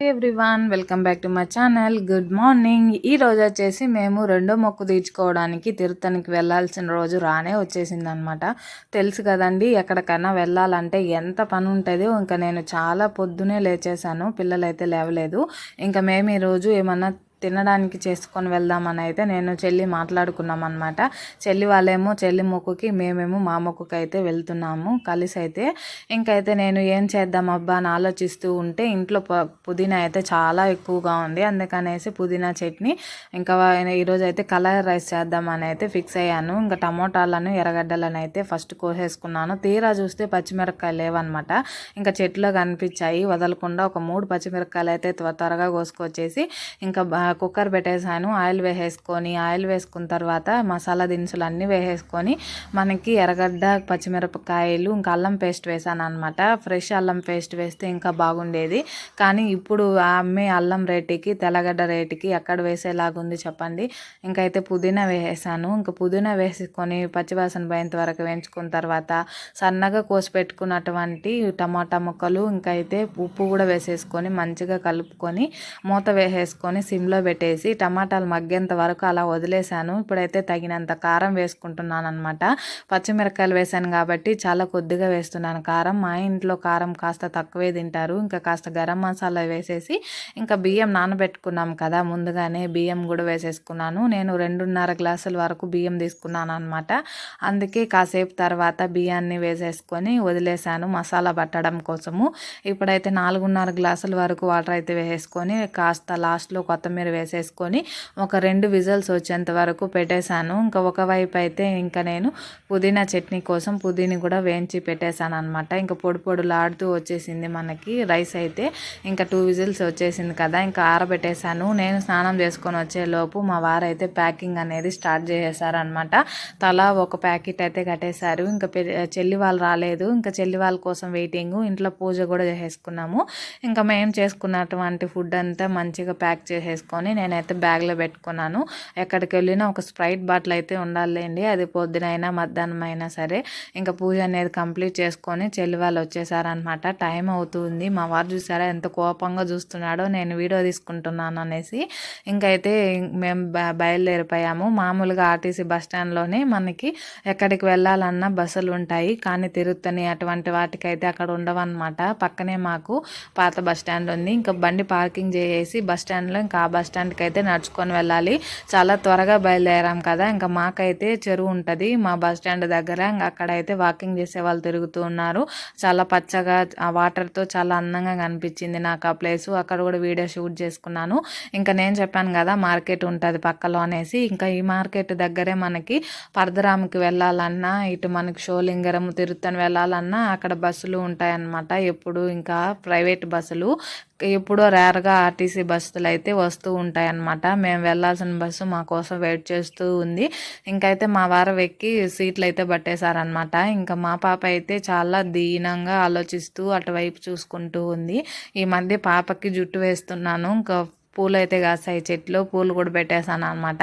Everyone welcome back to my channel. Good morning. ఈ రోజు వచ్చేసి మేము రెండో మొక్కు తీర్చుకోవడానికి తిరుతనికి వెళ్ళాల్సిన రోజు రానే వచ్చేసింది అనమాట తెలుసు కదండి ఎక్కడికైనా వెళ్ళాలంటే ఎంత పని ఉంటుందో. ఇంకా నేను చాలా పొద్దునే లేచేసాను పిల్లలైతే లేవలేదు. ఇంకా మేము ఈరోజు ఏమన్నా తినడానికి చేసుకొని వెళ్దామని అయితే నేను చెల్లి మాట్లాడుకున్నాం అనమాట చెల్లి వాళ్ళేమో చెల్లి మొక్కుకి మేమేమో మా మొక్కుకి అయితే వెళ్తున్నాము కలిసి అయితే ఇంకైతే నేను ఏం చేద్దాం అబ్బా అని ఆలోచిస్తూ ఉంటే ఇంట్లో పుదీనా అయితే చాలా ఎక్కువగా ఉంది. అందుకనేసి పుదీనా చట్నీ ఇంకా ఈరోజు అయితే కలర్ రైస్ చేద్దామని అయితే ఫిక్స్ అయ్యాను. ఇంకా టమోటాలను ఎర్రగడ్డలను అయితే ఫస్ట్ కోసేసుకున్నాను. తీరా చూస్తే పచ్చిమిరపకాయలు లేవన్నమాట. ఇంకా చెట్లు కనిపించాయి వదలకుండా ఒక మూడు పచ్చిమిరపకాయలు అయితే త్వరగా కోసుకొచ్చేసి ఇంకా కుక్కర్ పెట్టేసాను ఆయిల్ వేసేసుకొని ఆయిల్ వేసుకున్న తర్వాత మసాలా దినుసులు అన్నీ వేసేసుకొని మనకి ఎర్రగడ్డ పచ్చిమిరపకాయలు ఇంకా అల్లం పేస్ట్ వేసాను అనమాట ఫ్రెష్ అల్లం పేస్ట్ వేస్తే ఇంకా బాగుండేది. కానీ ఇప్పుడు అమ్మే అల్లం రేటుకి తెల్లగడ్డ రేటుకి ఎక్కడ వేసేలాగుంది చెప్పండి. ఇంకైతే పుదీనా వేసేసాను. ఇంకా పుదీనా వేసుకొని పచ్చివాసన పోయేంత వరకు వేయించుకున్న తర్వాత సన్నగా కోసి పెట్టుకున్నటువంటి టమాటా ముక్కలు ఇంకైతే ఉప్పు కూడా వేసేసుకొని మంచిగా కలుపుకొని మూత వేసేసుకొని సిమ్లో సిమ్లో పెట్టేసి టమాటాలు మగ్గేంత వరకు అలా వదిలేసాను ఇప్పుడైతే తగినంత కారం వేసుకుంటున్నాను అనమాట పచ్చిమిరకాయలు వేసాను కాబట్టి చాలా కొద్దిగా వేస్తున్నాను కారం. మా ఇంట్లో కారం కాస్త తక్కువే తింటారు. ఇంకా కాస్త గరం మసాలా వేసేసి ఇంకా బియ్యం నానబెట్టుకున్నాం కదా ముందుగానే బియ్యం కూడా వేసేసుకున్నాను. నేను రెండున్నర గ్లాసుల వరకు బియ్యం తీసుకున్నాను అనమాట అందుకే కాసేపు తర్వాత బియ్యాన్ని వేసేసుకొని వదిలేసాను మసాలా పట్టడం కోసము. ఇప్పుడైతే నాలుగున్నర గ్లాసుల వరకు వాటర్ అయితే వేసేసుకొని కాస్త లాస్ట్లో కొత్తిమీర కొత్తిమీర వేసేసుకొని ఒక రెండు విజల్స్ వచ్చేంత వరకు పెట్టేశాను. ఇంకా ఒకవైపు అయితే ఇంకా నేను పుదీనా చట్నీ కోసం పుదీని కూడా వేయించి పెట్టేశాను అనమాట ఇంకా పొడి పొడులాడుతూ వచ్చేసింది మనకి రైస్ అయితే. ఇంకా టూ విజిల్స్ వచ్చేసింది కదా ఇంకా ఆరబెట్టేశాను. నేను స్నానం చేసుకొని వచ్చేలోపు మా వారైతే ప్యాకింగ్ అనేది స్టార్ట్ చేసేసారనమాట తలా ఒక ప్యాకెట్ అయితే కట్టేశారు. ఇంకా చెల్లి వాళ్ళు రాలేదు. ఇంకా చెల్లి వాళ్ళ కోసం వెయిటింగ్ ఇంట్లో పూజ కూడా చేసేసుకున్నాము ఇంకా మేము చేసుకున్నటువంటి ఫుడ్ అంతా మంచిగా ప్యాక్ చేసేసుకొని తీసుకొని నేనైతే బ్యాగ్లో పెట్టుకున్నాను. ఎక్కడికి వెళ్ళినా ఒక స్ప్రైట్ బాటిల్ అయితే ఉండాలండి అది పొద్దునైనా మధ్యాహ్నం అయినా సరే ఇంకా పూజ అనేది కంప్లీట్ చేసుకొని చెల్లి వాళ్ళు వచ్చేసారనమాట టైం అవుతుంది. మా వారు చూసారా ఎంత కోపంగా చూస్తున్నాడో నేను వీడియో తీసుకుంటున్నాను అనేసి ఇంకైతే మేము బయలుదేరిపోయాము. మామూలుగా ఆర్టీసీ బస్ స్టాండ్లోనే మనకి ఎక్కడికి వెళ్ళాలన్నా బస్సులు ఉంటాయి. కానీ తిరుగుతని అటువంటి వాటికైతే అక్కడ ఉండవన్నమాట. పక్కనే మాకు పాత బస్ స్టాండ్ ఉంది. ఇంకా బండి పార్కింగ్ చేసి బస్ స్టాండ్లో ఇంకా ఆ బస్ బస్ స్టాండ్కి అయితే నడుచుకొని వెళ్ళాలి. చాలా త్వరగా బయలుదేరాం కదా. ఇంకా మాకైతే చెరువు ఉంటుంది. మా బస్ స్టాండ్ దగ్గర ఇంకా అక్కడైతే వాకింగ్ చేసే వాళ్ళు తిరుగుతూ ఉన్నారు. చాలా పచ్చగా ఆ వాటర్తో చాలా అందంగా కనిపించింది నాకు ఆ ప్లేస్. అక్కడ కూడా వీడియో షూట్ చేసుకున్నాను. ఇంకా నేను చెప్పాను కదా మార్కెట్ ఉంటుంది పక్కలో అనేసి. ఇంకా ఈ మార్కెట్ దగ్గరే మనకి పరదరాముకి వెళ్ళాలన్నా ఇటు మనకి షోలింగరం తిరుత్తని వెళ్ళాలన్నా అక్కడ బస్సులు ఉంటాయన్నమాట. ఎప్పుడు ఇంకా ప్రైవేట్ బస్సులు. ఎప్పుడో రేర్గా ఆర్టీసీ బస్సులు అయితే వస్తూ ఉంటాయన్నమాట. మేము వెళ్ళాల్సిన బస్సు మా కోసం వెయిట్ చేస్తూ ఉంది. ఇంకైతే మా వారం ఎక్కి సీట్లు అయితే పట్టేశారనమాట ఇంకా మా పాప అయితే చాలా దీనంగా ఆలోచిస్తూ అటువైపు చూసుకుంటూ ఉంది. ఈ మధ్య పాపకి జుట్టు వేస్తున్నాను. ఇంకా పూలు అయితే కాస్తాయి చెట్లు పూలు కూడా పెట్టేశాను అనమాట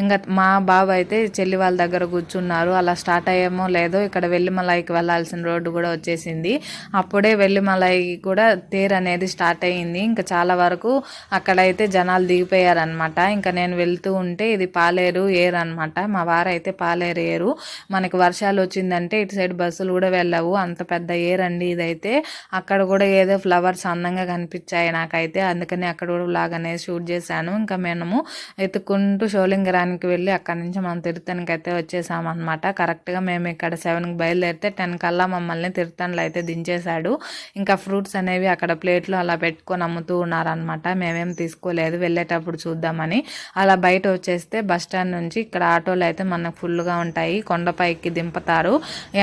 ఇంకా మా బాబు అయితే చెల్లి వాళ్ళ దగ్గర కూర్చున్నారు. అలా స్టార్ట్ అయ్యేమో లేదో ఇక్కడ వెల్లిమలైకి వెళ్ళాల్సిన రోడ్డు కూడా వచ్చేసింది. అప్పుడే వెల్లిమలై కూడా తేరు అనేది స్టార్ట్ అయ్యింది. ఇంకా చాలా వరకు అక్కడైతే జనాలు దిగిపోయారనమాట ఇంకా నేను వెళ్తూ ఉంటే ఇది పాలేరు ఏరు అనమాట మా వారైతే పాలేరు ఏరు. మనకి వర్షాలు వచ్చిందంటే ఇటు సైడ్ బస్సులు కూడా వెళ్ళవు. అంత పెద్ద ఏర్ అండి ఇదైతే. అక్కడ కూడా ఏదో ఫ్లవర్స్ అందంగా కనిపించాయి నాకైతే. అందుకని అక్కడ కూడా లాగానే షూట్ చేశాను. ఇంకా మేము ఎత్తుకుంటూ షోలింగరానికి వెళ్ళి అక్కడి నుంచి మనం తిరుతనికి అయితే వచ్చేసామన్నమాట కరెక్ట్గా మేము ఇక్కడ సెవెన్కి బయలుదేరితే టెన్ కల్లా మమ్మల్ని తిరుతన్లు అయితే దించేశాడు. ఇంకా ఫ్రూట్స్ అనేవి అక్కడ ప్లేట్లు అలా పెట్టుకొని అమ్ముతూ ఉన్నారనమాట మేమేం తీసుకోలేదు. వెళ్ళేటప్పుడు చూద్దామని. అలా బయట వచ్చేస్తే బస్ స్టాండ్ నుంచి ఇక్కడ ఆటోలు అయితే మనకు ఫుల్గా ఉంటాయి. కొండపైకి దింపుతారు.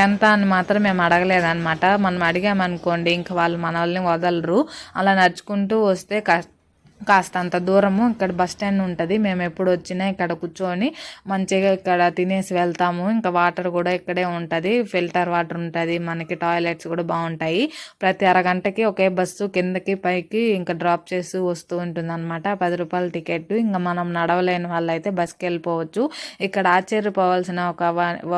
ఎంత అని మాత్రం మేము అడగలేదన్నమాట. మనం అడిగామనుకోండి ఇంకా వాళ్ళు మన వాళ్ళని వదలరు. అలా నడుచుకుంటూ వస్తే కష్ట కాస్తంత దూరము ఇక్కడ బస్ స్టాండ్ ఉంటుంది. మేము ఎప్పుడు వచ్చినా ఇక్కడ కూర్చొని మంచిగా ఇక్కడ తినేసి వెళ్తాము. ఇంకా వాటర్ కూడా ఇక్కడే ఉంటుంది. ఫిల్టర్ వాటర్ ఉంటుంది. మనకి టాయిలెట్స్ కూడా బాగుంటాయి. ప్రతి అరగంటకి ఒకే బస్సు కిందకి పైకి ఇంకా డ్రాప్ చేస్తూ వస్తూ ఉంటుంది అనమాట పది రూపాయల టికెట్ ఇంకా మనం నడవలేని వాళ్ళైతే బస్కి వెళ్ళిపోవచ్చు. ఇక్కడ ఆశ్చర్యపోవాల్సిన ఒక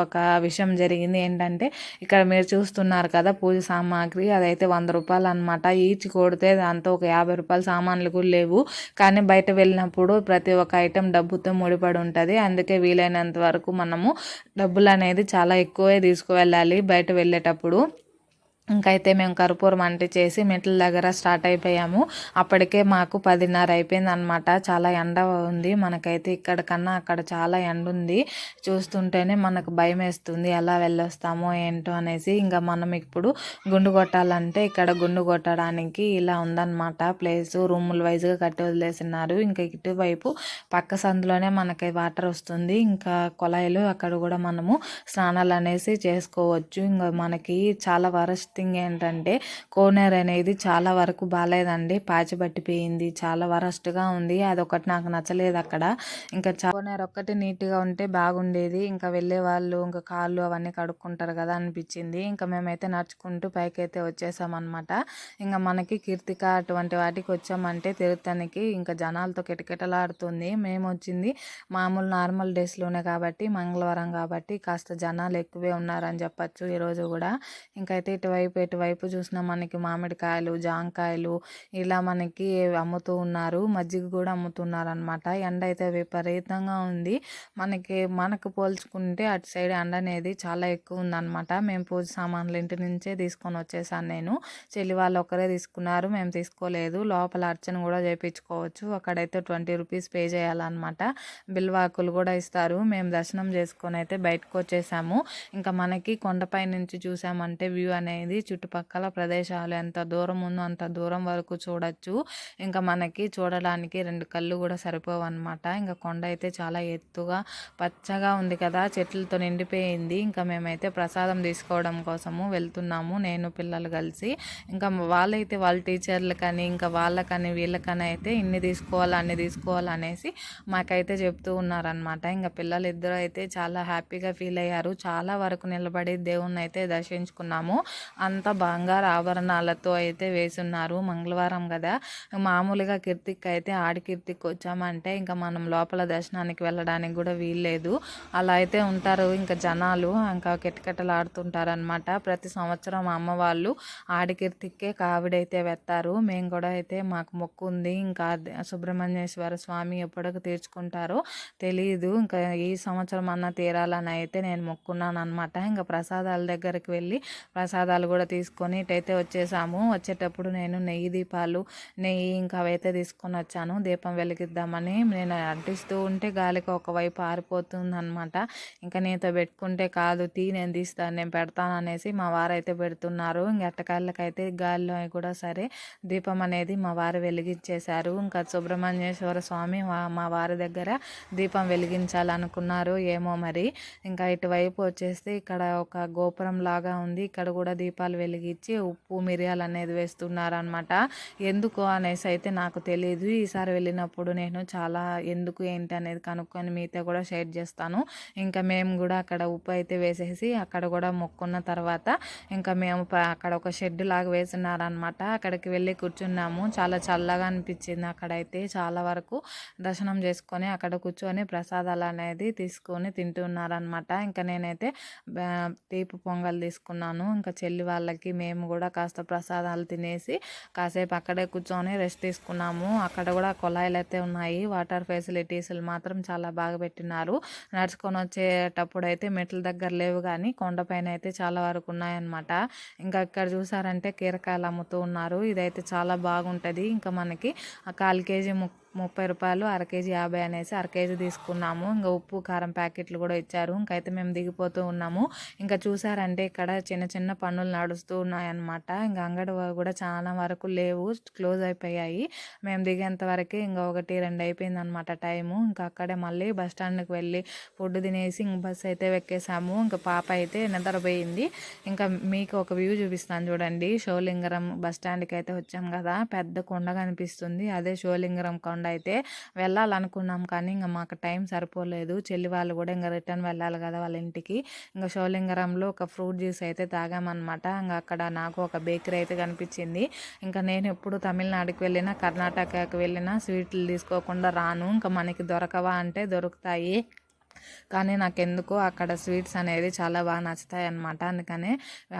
ఒక విషయం జరిగింది ఏంటంటే ఇక్కడ మీరు చూస్తున్నారు కదా పూజ సామాగ్రి. అదైతే వంద రూపాయలు అనమాట ఈచ్ కొడితే దాంతో ఒక యాభై రూపాయల సామాన్లు కూడా లేవు. లేవు. కానీ బయట వెళ్ళినప్పుడు ప్రతి ఒక్క ఐటెం డబ్బుతో ముడిపడి ఉంటుంది. అందుకే వీలైనంత వరకు మనము డబ్బులు అనేది చాలా ఎక్కువే తీసుకువెళ్ళాలి బయట వెళ్ళేటప్పుడు. ఇంకైతే మేము కర్పూరం అంటే చేసి మెట్ల దగ్గర స్టార్ట్ అయిపోయాము. అప్పటికే మాకు పదిన్నర అయిపోయింది అనమాట చాలా ఎండ ఉంది. మనకైతే ఇక్కడ కన్నా అక్కడ చాలా ఎండ ఉంది. చూస్తుంటేనే మనకు భయం వేస్తుంది. ఎలా వెళ్ళొస్తామో ఏంటో అనేసి ఇంకా మనం ఇప్పుడు గుండు కొట్టాలంటే ఇక్కడ గుండు కొట్టడానికి ఇలా ఉందన్నమాట. ప్లేస్ రూముల వైజ్గా కట్టి వదిలేసినారు. ఇంకా ఇటువైపు పక్క సందులోనే మనకి వాటర్ వస్తుంది. ఇంకా కొలాయిలు అక్కడ కూడా మనము స్నానాలు అనేసి చేసుకోవచ్చు. ఇంకా మనకి చాలా వరస్ట్ థింగ్ ఏంటంటే కోనేరు అనేది చాలా వరకు బాగాలేదండి పాచి పట్టిపోయింది. చాలా వరస్ట్గా ఉంది. అదొకటి నాకు నచ్చలేదు అక్కడ. ఇంకా కోనేరు ఒక్కటి నీట్గా ఉంటే బాగుండేది. ఇంకా వెళ్ళే వాళ్ళు ఇంకా కాళ్ళు అవన్నీ కడుక్కుంటారు కదా అనిపించింది. ఇంకా మేమైతే నడుచుకుంటూ పైకి అయితే వచ్చేసామన్నమాట. ఇంకా మనకి కీర్తిక అటువంటి వాటికి వచ్చామంటే తిరుతనికి ఇంకా జనాలతో కిటకిటలాడుతుంది. మేము వచ్చింది మామూలు నార్మల్ డేస్లోనే కాబట్టి మంగళవారం కాబట్టి కాస్త జనాలు ఎక్కువే ఉన్నారని చెప్పచ్చు ఈరోజు కూడా. ఇంకైతే ఇటువైపు వైపు ఎటువైపు చూసినా మనకి మామిడికాయలు జాంకాయలు ఇలా మనకి అమ్ముతూ ఉన్నారు. మజ్జిగ కూడా అమ్ముతున్నారు అనమాట ఎండ అయితే విపరీతంగా ఉంది. మనకి మనకు పోల్చుకుంటే అటు సైడ్ ఎండ అనేది చాలా ఎక్కువ ఉందన్నమాట. మేము పూజ సామాన్లు ఇంటి నుంచే తీసుకొని వచ్చేసాను నేను. చెల్లి వాళ్ళు ఒకరే తీసుకున్నారు. మేము తీసుకోలేదు. లోపల అర్చన కూడా చేయించుకోవచ్చు అక్కడైతే ట్వంటీ రూపీస్ పే చేయాలన్నమాట. బిల్వాకులు కూడా ఇస్తారు. మేము దర్శనం చేసుకొని అయితే బయటకు వచ్చేసాము. ఇంకా మనకి కొండపై నుంచి చూసామంటే వ్యూ అనేది చుట్టుపక్కల ప్రదేశాలు ఎంత దూరం ఉందో అంత దూరం వరకు చూడొచ్చు. ఇంకా మనకి చూడడానికి రెండు కళ్ళు కూడా సరిపోవు అనమాట ఇంకా కొండ అయితే చాలా ఎత్తుగా పచ్చగా ఉంది కదా చెట్లతో నిండిపోయింది. ఇంకా మేమైతే ప్రసాదం తీసుకోవడం కోసము వెళ్తున్నాము నేను పిల్లలు కలిసి. ఇంకా వాళ్ళైతే వాళ్ళ టీచర్లు కానీ ఇంకా వాళ్ళకని వీళ్ళకని అయితే ఇన్ని తీసుకోవాలి అన్ని తీసుకోవాలి అనేసి మాకైతే చెప్తూ ఉన్నారనమాట ఇంకా పిల్లలు ఇద్దరు అయితే చాలా హ్యాపీగా ఫీల్ అయ్యారు. చాలా వరకు నిలబడి దేవుణ్ణి అయితే దర్శించుకున్నాము. అంతా బంగారు ఆభరణాలతో అయితే వేసున్నారు మంగళవారం కదా. మామూలుగా కీర్తిక్ అయితే ఆడి వచ్చామంటే ఇంకా మనం లోపల దర్శనానికి వెళ్ళడానికి కూడా వీల్లేదు. అలా అయితే ఉంటారు ఇంకా జనాలు ఇంకా కిటకిటలు ఆడుతుంటారనమాట ప్రతి సంవత్సరం అమ్మ వాళ్ళు ఆడి కావిడైతే వెత్తారు మేము కూడా అయితే మాకు మొక్కు ఉంది. ఇంకా సుబ్రహ్మణ్యేశ్వర స్వామి ఎప్పటికి తీర్చుకుంటారో తెలియదు ఇంకా ఈ సంవత్సరం అన్న తీరాలని అయితే నేను మొక్కున్నాను అనమాట ఇంకా ప్రసాదాల దగ్గరికి వెళ్ళి ప్రసాదాలు కూడా తీసుకొని ఇటైతే వచ్చేసాము. వచ్చేటప్పుడు నేను నెయ్యి దీపాలు నెయ్యి ఇంకా అవైతే తీసుకొని వచ్చాను. దీపం వెలిగిద్దామని నేను అంటిస్తూ ఉంటే గాలికి ఒకవైపు ఆరిపోతుంది అనమాట ఇంకా నేతో పెట్టుకుంటే కాదు తీ నేను తీస్తాను నేను పెడతాను అనేసి మా వారు అయితే పెడుతున్నారు. ఇంక ఎట్టకాళ్ళకైతే గాలిలో కూడా సరే దీపం అనేది మా వారు వెలిగించేశారు. ఇంకా సుబ్రహ్మణ్యేశ్వర స్వామి మా వారి దగ్గర దీపం వెలిగించాలనుకున్నారు. ఏమో మరి. ఇంకా ఇటువైపు వచ్చేస్తే ఇక్కడ ఒక గోపురం లాగా ఉంది. ఇక్కడ కూడా దీపం దీపాలు వెలిగించి ఉప్పు మిరియాలు అనేది వేస్తున్నారనమాట ఎందుకు అనేసి అయితే నాకు తెలియదు ఈసారి వెళ్ళినప్పుడు నేను చాలా ఎందుకు ఏంటి అనేది కనుక్కొని మీతో కూడా షేర్ చేస్తాను. ఇంకా మేము కూడా అక్కడ ఉప్పు అయితే వేసేసి అక్కడ కూడా మొక్కున్న తర్వాత ఇంకా మేము అక్కడ ఒక షెడ్ లాగా వేసున్నారనమాట అక్కడికి వెళ్ళి కూర్చున్నాము. చాలా చల్లగా అనిపించింది అక్కడైతే. చాలా వరకు దర్శనం చేసుకొని అక్కడ కూర్చొని ప్రసాదాలు అనేది తీసుకొని తింటున్నారనమాట ఇంకా నేనైతే తీపి పొంగల్ తీసుకున్నాను. ఇంకా చెల్లి వాళ్ళకి మేము కూడా కాస్త ప్రసాదాలు తినేసి కాసేపు అక్కడే కూర్చొని రెస్ట్ తీసుకున్నాము. అక్కడ కూడా కుళాయిలు అయితే ఉన్నాయి. వాటర్ ఫెసిలిటీస్లు మాత్రం చాలా బాగా పెట్టినారు. నడుచుకొని వచ్చేటప్పుడు అయితే మెట్ల దగ్గర లేవు కానీ కొండపైన అయితే చాలా వరకు ఉన్నాయన్నమాట. ఇంకా ఇక్కడ చూసారంటే కీరకాయలు అమ్ముతూ ఉన్నారు. ఇదైతే చాలా బాగుంటుంది. ఇంకా మనకి కాల్ కేజీ ముక్ ముప్పై రూపాయలు అర కేజీ యాభై అనేసి అర కేజీ తీసుకున్నాము. ఇంకా ఉప్పు కారం ప్యాకెట్లు కూడా ఇచ్చారు. ఇంకైతే మేము దిగిపోతూ ఉన్నాము. ఇంకా చూసారంటే ఇక్కడ చిన్న చిన్న పనులు నడుస్తూ ఉన్నాయన్నమాట. ఇంకా అంగడి కూడా చాలా వరకు లేవు. క్లోజ్ అయిపోయాయి. మేము దిగేంతవరకే ఇంకా ఒకటి రెండు అయిపోయింది అనమాట టైము. ఇంకా అక్కడే మళ్ళీ బస్ స్టాండ్కి వెళ్ళి ఫుడ్ తినేసి ఇంక బస్ అయితే ఎక్కేసాము ఇంకా పాప అయితే నిద్రపోయింది. ఇంకా మీకు ఒక వ్యూ చూపిస్తాను చూడండి. షోలింగరం బస్ స్టాండ్కి అయితే వచ్చాం కదా. పెద్ద కొండ కనిపిస్తుంది. అదే షోలింగరం కొండ. అయితే వెళ్ళాలనుకున్నాం. కానీ ఇంకా మాకు టైం సరిపోలేదు. చెల్లి వాళ్ళు కూడా ఇంకా రిటర్న్ వెళ్ళాలి కదా వాళ్ళ ఇంటికి. ఇంకా షోలింగరంలో ఒక ఫ్రూట్ జ్యూస్ అయితే తాగామన్నమాట. ఇంకా అక్కడ నాకు ఒక బేకరీ అయితే కనిపించింది. ఇంకా నేను ఎప్పుడు తమిళనాడుకి వెళ్ళినా కర్ణాటకకి వెళ్ళినా స్వీట్లు తీసుకోకుండా రాను. ఇంకా మనకి దొరకవా అంటే దొరుకుతాయి. కానీ నాకెందుకు అక్కడ స్వీట్స్ అనేది చాలా బాగా నచ్చుతాయి అన్నమాట అందుకనే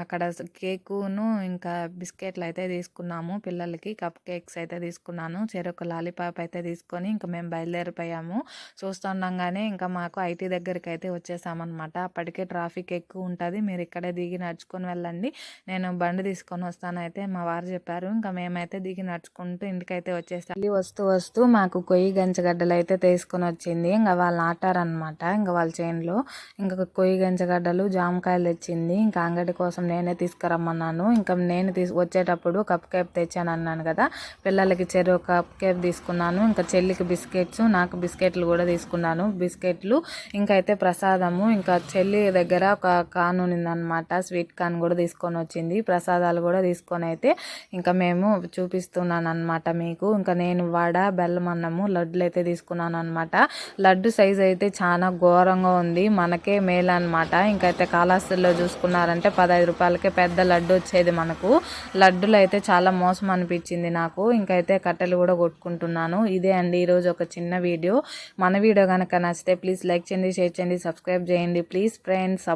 అక్కడ కేకును ఇంకా బిస్కెట్లు అయితే తీసుకున్నాము. పిల్లలకి కప్ కేక్స్ అయితే తీసుకున్నాను. చెరొక లాలీపాప్ అయితే తీసుకొని ఇంకా మేము బయలుదేరిపోయాము. చూస్తుండగానే ఇంకా మాకు ఐటీ దగ్గరికి అయితే వచ్చేసామన్నమాట. అప్పటికే ట్రాఫిక్ ఎక్కువ ఉంటుంది. మీరు ఇక్కడే దిగి నడుచుకొని వెళ్ళండి. నేను బండి తీసుకొని వస్తానైతే మా వారు చెప్పారు. ఇంకా మేమైతే దిగి నడుచుకుంటూ ఇంటికైతే వచ్చేసాం. వస్తూ వస్తూ మాకు కొయ్యి గంచగడ్డలు అయితే తీసుకొని వచ్చింది ఇంకా వాళ్ళు అనమాట. ఇంకా వాళ్ళ చేనులో ఇంకా కొయ్యి గంచగడ్డలు జామకాయలు తెచ్చింది. ఇంకా అంగడి కోసం నేనే తీసుకురమ్మన్నాను. ఇంకా నేను తీసు వచ్చేటప్పుడు కప్ కేప్ తెచ్చాను అన్నాను కదా. పిల్లలకి చెరువు కప్ కేప్ తీసుకున్నాను. ఇంకా చెల్లికి బిస్కెట్స్ నాకు బిస్కెట్లు కూడా తీసుకున్నాను. బిస్కెట్లు ఇంకా అయితే ప్రసాదము. ఇంకా చెల్లి దగ్గర ఒక కాన్ ఉన్నదన్నమాట స్వీట్ కాన్ కూడా తీసుకొని వచ్చింది. ప్రసాదాలు కూడా తీసుకొని అయితే ఇంకా మేము చూపిస్తున్నాను అనమాట మీకు. ఇంకా నేను వడ బెల్లం అన్నము లడ్డులు అయితే తీసుకున్నాను అనమాట లడ్డు సైజ్ అయితే చాలా ఘోరంగా ఉంది. మనకే మేలు అనమాట ఇంకైతే కాళహస్తిలో చూసుకున్నారంటే పదహైదు రూపాయలకే పెద్ద లడ్డు వచ్చేది మనకు. లడ్డులు అయితే చాలా మోసం అనిపించింది నాకు. ఇంకైతే కట్టెలు కూడా కొట్టుకుంటున్నాను. ఇదే అండి ఈరోజు ఒక చిన్న వీడియో. మన వీడియో కనుక నచ్చితే ప్లీజ్ లైక్ చేయండి షేర్ చేయండి సబ్స్క్రైబ్ చేయండి. Please friends